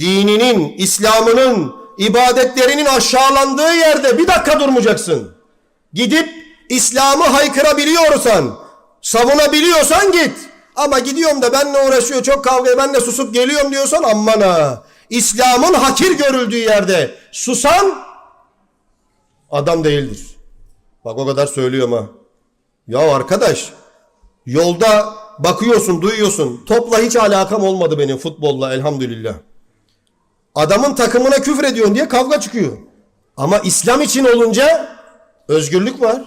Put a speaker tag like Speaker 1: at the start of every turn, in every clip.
Speaker 1: dininin, İslam'ının, ibadetlerinin aşağılandığı yerde bir dakika durmayacaksın. Gidip İslam'ı haykırabiliyorsan, savunabiliyorsan git. Ama gidiyorum da benle uğraşıyor, çok kavga, ben de susup geliyorum diyorsan aman ha. İslam'ın hakir görüldüğü yerde susan adam değildir. Bak o kadar söylüyorum ha. Ya arkadaş yolda bakıyorsun duyuyorsun topla hiç alakam olmadı benim futbolla elhamdülillah. Adamın takımına küfür ediyorsun diye kavga çıkıyor. Ama İslam için olunca özgürlük var.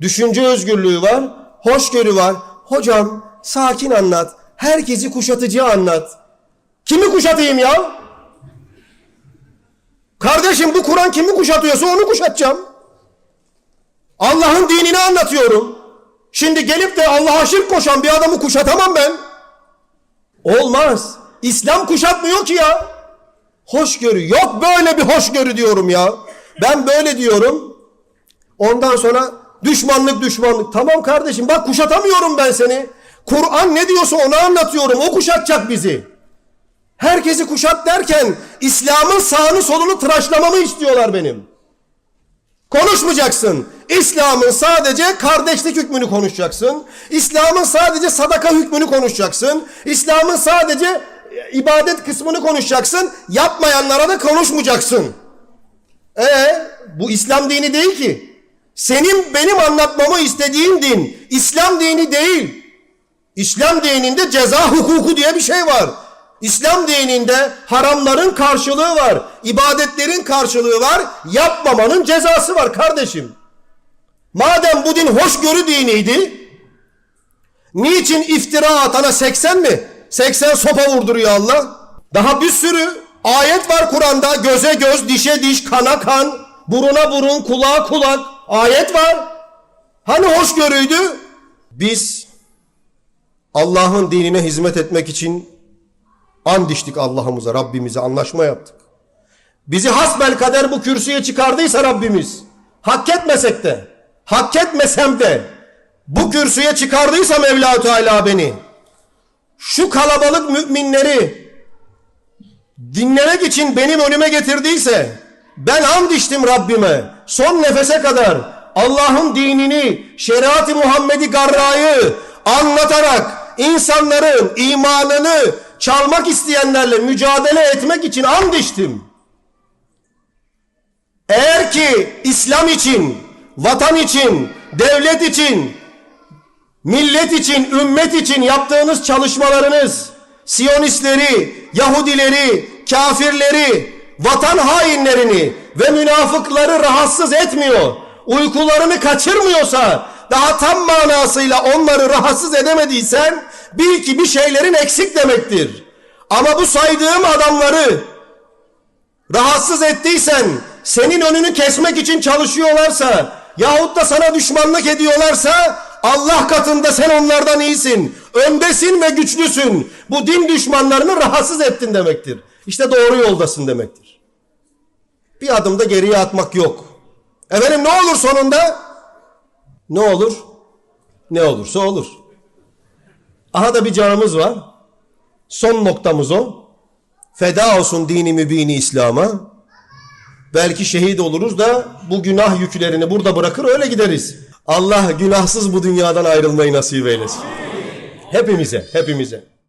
Speaker 1: Düşünce özgürlüğü var. Hoşgörü var. Hocam sakin anlat. Herkesi kuşatıcı anlat. Kimi kuşatayım ya? Kardeşim bu Kur'an kimi kuşatıyorsa onu kuşatacağım. Allah'ın dinini anlatıyorum. Şimdi gelip de Allah'a şirk koşan bir adamı kuşatamam ben. Olmaz. İslam kuşatmıyor ki ya. Hoşgörü. Yok böyle bir hoşgörü diyorum ya. Ben böyle diyorum. Ondan sonra düşmanlık düşmanlık. Tamam kardeşim bak kuşatamıyorum ben seni. Kur'an ne diyorsa onu anlatıyorum. O kuşatacak bizi. Herkesi kuşat derken İslam'ın sağını solunu tıraşlamamı istiyorlar benim. Konuşmayacaksın. İslam'ın sadece kardeşlik hükmünü konuşacaksın. İslam'ın sadece sadaka hükmünü konuşacaksın. İslam'ın sadece ibadet kısmını konuşacaksın. Yapmayanlara da konuşmayacaksın. E bu İslam dini değil ki. Senin benim anlatmamı istediğin din İslam dini değil. İslam dininde ceza hukuku diye bir şey var. İslam dininde haramların karşılığı var. ibadetlerin karşılığı var. Yapmamanın cezası var kardeşim. Madem bu din hoşgörü diniydi, niçin iftira atana 80 mi? 80 sopa vurduruyor Allah. Daha bir sürü ayet var Kur'an'da. Göze göz, dişe diş, kana kan, buruna burun, kulağa kulak. Ayet var. Hani hoşgörüydü? Biz Allah'ın dinine hizmet etmek için and içtik Allah'ımıza, Rabbimize anlaşma yaptık. Bizi hasbel kader bu kürsüye çıkardıysa Rabbimiz, hak etmesek de, hak etmesem de, bu kürsüye çıkardıysa Mevla Teala beni, şu kalabalık müminleri dinlemek için benim önüme getirdiyse, ben and içtim Rabbime, son nefese kadar Allah'ın dinini, şeriat-ı Muhammed'i garrayı anlatarak insanların imanını çalmak isteyenlerle mücadele etmek için and içtim. Eğer ki İslam için, vatan için, devlet için, millet için, ümmet için yaptığınız çalışmalarınız, Siyonistleri, Yahudileri, kafirleri, vatan hainlerini ve münafıkları rahatsız etmiyor, uykularını kaçırmıyorsa, daha tam manasıyla onları rahatsız edemediysen, bil ki bir şeylerin eksik demektir. Ama bu saydığım adamları rahatsız ettiysen, senin önünü kesmek için çalışıyorlarsa, yahut da sana düşmanlık ediyorlarsa, Allah katında sen onlardan iyisin, öndesin ve güçlüsün. Bu din düşmanlarını rahatsız ettin demektir. İşte doğru yoldasın demektir. Bir adım da geriye atmak yok. Efendim ne olur sonunda? Ne olur? Ne olursa olur. Aha da bir canımız var. Son noktamız o. Feda olsun dini mübini İslam'a. Belki şehit oluruz da bu günah yüklerini burada bırakır öyle gideriz. Allah günahsız bu dünyadan ayrılmayı nasip eylesin. Hepimize, hepimize.